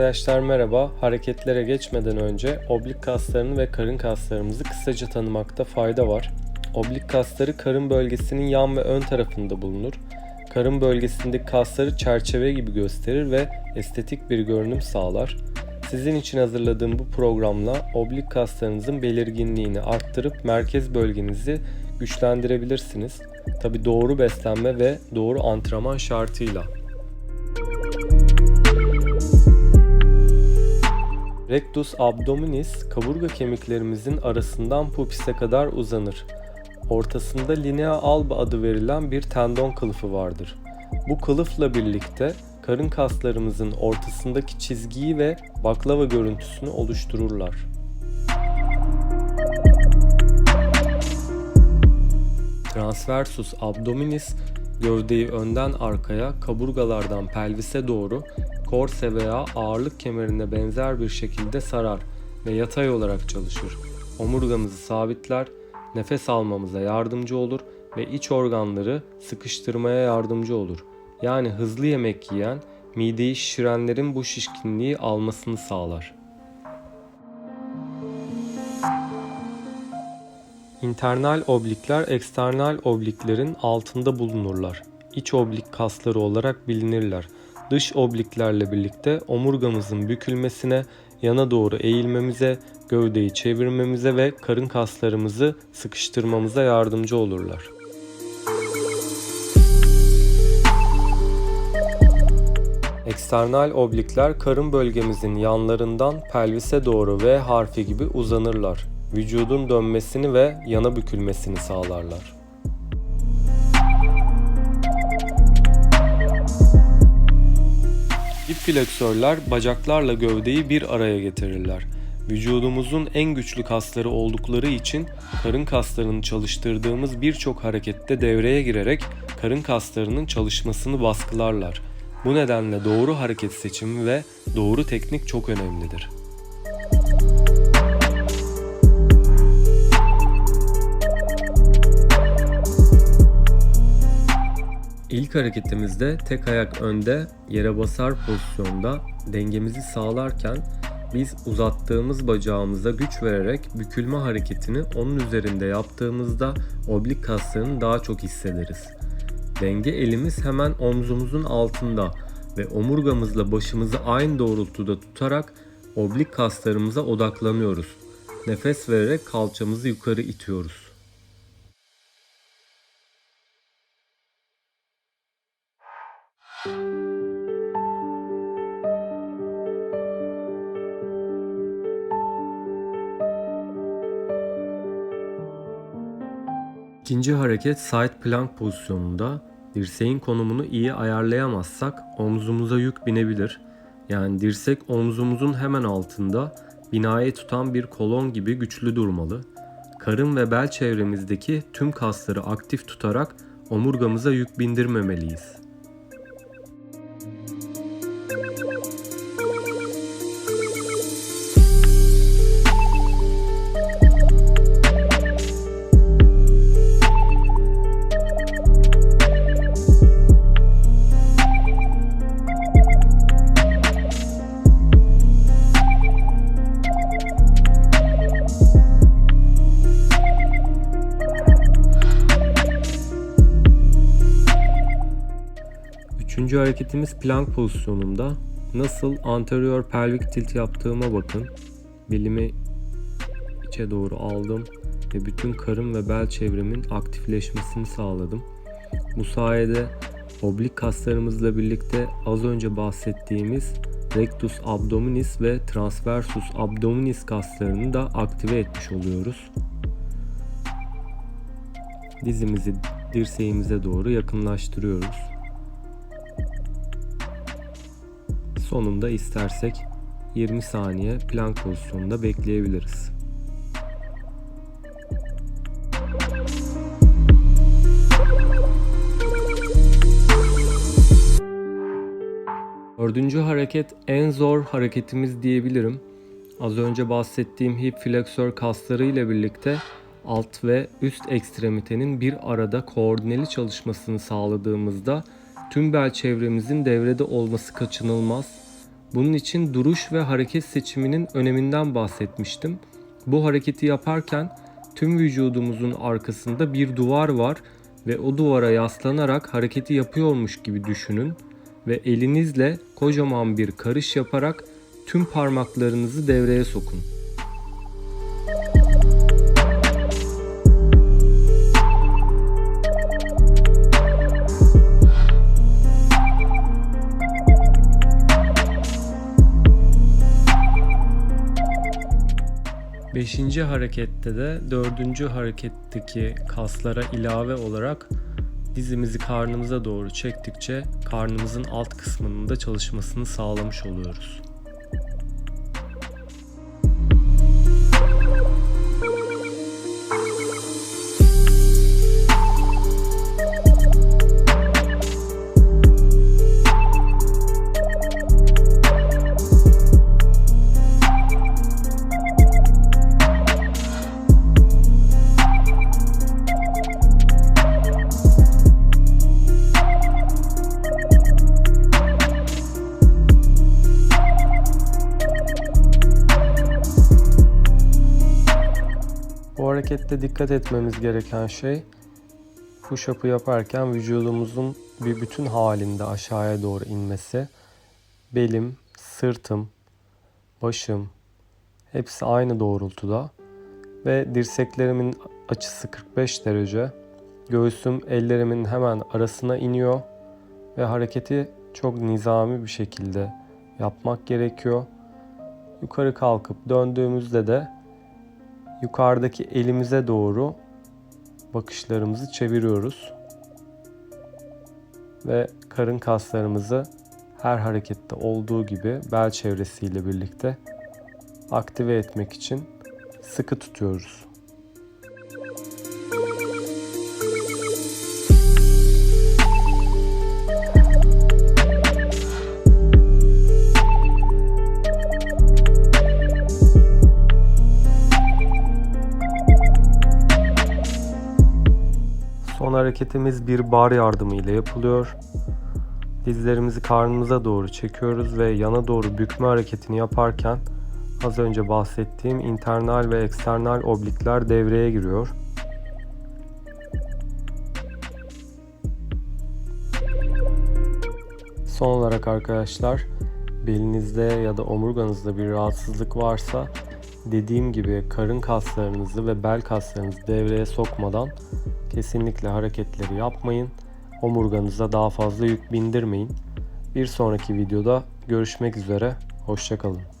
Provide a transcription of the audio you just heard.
Arkadaşlar merhaba. Hareketlere geçmeden önce oblik kaslarını ve karın kaslarımızı kısaca tanımakta fayda var. Oblik kasları karın bölgesinin yan ve ön tarafında bulunur. Karın bölgesindeki kasları çerçeve gibi gösterir ve estetik bir görünüm sağlar. Sizin için hazırladığım bu programla oblik kaslarınızın belirginliğini arttırıp merkez bölgenizi güçlendirebilirsiniz. Tabi doğru beslenme ve doğru antrenman şartıyla. Rectus abdominis kaburga kemiklerimizin arasından pubis'e kadar uzanır. Ortasında linea alba adı verilen bir tendon kılıfı vardır. Bu kılıfla birlikte karın kaslarımızın ortasındaki çizgiyi ve baklava görüntüsünü oluştururlar. Transversus abdominis gövdeyi önden arkaya, kaburgalardan pelvise doğru korse veya ağırlık kemerine benzer bir şekilde sarar ve yatay olarak çalışır. Omurgamızı sabitler, nefes almamıza yardımcı olur ve iç organları sıkıştırmaya yardımcı olur. Yani hızlı yemek yiyen, mideyi şişirenlerin bu şişkinliği almasını sağlar. İnternal oblikler eksternal obliklerin altında bulunurlar. İç oblik kasları olarak bilinirler. Dış obliklerle birlikte omurgamızın bükülmesine, yana doğru eğilmemize, gövdeyi çevirmemize ve karın kaslarımızı sıkıştırmamıza yardımcı olurlar. Eksternal oblikler karın bölgemizin yanlarından pelvise doğru V harfi gibi uzanırlar. Vücudun dönmesini ve yana bükülmesini sağlarlar. Dip fleksörler bacaklarla gövdeyi bir araya getirirler. Vücudumuzun en güçlü kasları oldukları için karın kaslarını çalıştırdığımız birçok harekette devreye girerek karın kaslarının çalışmasını baskılarlar. Bu nedenle doğru hareket seçimi ve doğru teknik çok önemlidir. İlk hareketimizde tek ayak önde yere basar pozisyonda dengemizi sağlarken biz uzattığımız bacağımıza güç vererek bükülme hareketini onun üzerinde yaptığımızda oblik kaslarını daha çok hissederiz. Denge elimiz hemen omzumuzun altında ve omurgamızla başımızı aynı doğrultuda tutarak oblik kaslarımıza odaklanıyoruz. Nefes vererek kalçamızı yukarı itiyoruz. İkinci hareket side plank pozisyonunda dirseğin konumunu iyi ayarlayamazsak omzumuza yük binebilir. Yani dirsek omzumuzun hemen altında binayı tutan bir kolon gibi güçlü durmalı. Karın ve bel çevremizdeki tüm kasları aktif tutarak omurgamıza yük bindirmemeliyiz. Üçüncü hareketimiz plank pozisyonunda. Nasıl anterior pelvic tilt yaptığıma bakın. Belimi içe doğru aldım ve bütün karın ve bel çevremin aktifleşmesini sağladım. Bu sayede oblik kaslarımızla birlikte az önce bahsettiğimiz rectus abdominis ve transversus abdominis kaslarını da aktive etmiş oluyoruz. Dizimizi dirseğimize doğru yakınlaştırıyoruz. Sonunda istersek 20 saniye plank pozisyonunda bekleyebiliriz. Dördüncü hareket en zor hareketimiz diyebilirim. Az önce bahsettiğim hip fleksör kasları ile birlikte alt ve üst ekstremitenin bir arada koordineli çalışmasını sağladığımızda tüm bel çevremizin devrede olması kaçınılmaz. Bunun için duruş ve hareket seçiminin öneminden bahsetmiştim. Bu hareketi yaparken tüm vücudumuzun arkasında bir duvar var ve o duvara yaslanarak hareketi yapıyormuş gibi düşünün ve elinizle kocaman bir karış yaparak tüm parmaklarınızı devreye sokun. Beşinci harekette de dördüncü hareketteki kaslara ilave olarak dizimizi karnımıza doğru çektikçe karnımızın alt kısmının da çalışmasını sağlamış oluyoruz. Harekette dikkat etmemiz gereken şey push-up'ı yaparken vücudumuzun bir bütün halinde aşağıya doğru inmesi. Belim, sırtım, başım hepsi aynı doğrultuda ve dirseklerimin açısı 45 derece. Göğsüm ellerimin hemen arasına iniyor ve hareketi çok nizami bir şekilde yapmak gerekiyor. Yukarı kalkıp döndüğümüzde de yukarıdaki elimize doğru bakışlarımızı çeviriyoruz. Ve karın kaslarımızı her harekette olduğu gibi bel çevresiyle birlikte aktive etmek için sıkı tutuyoruz. Son hareketimiz bir bar yardımıyla yapılıyor. Dizlerimizi karnımıza doğru çekiyoruz ve yana doğru bükme hareketini yaparken az önce bahsettiğim internal ve eksternal oblikler devreye giriyor. Son olarak arkadaşlar belinizde ya da omurganızda bir rahatsızlık varsa dediğim gibi karın kaslarınızı ve bel kaslarınızı devreye sokmadan kesinlikle hareketleri yapmayın. Omurganıza daha fazla yük bindirmeyin. Bir sonraki videoda görüşmek üzere. Hoşçakalın.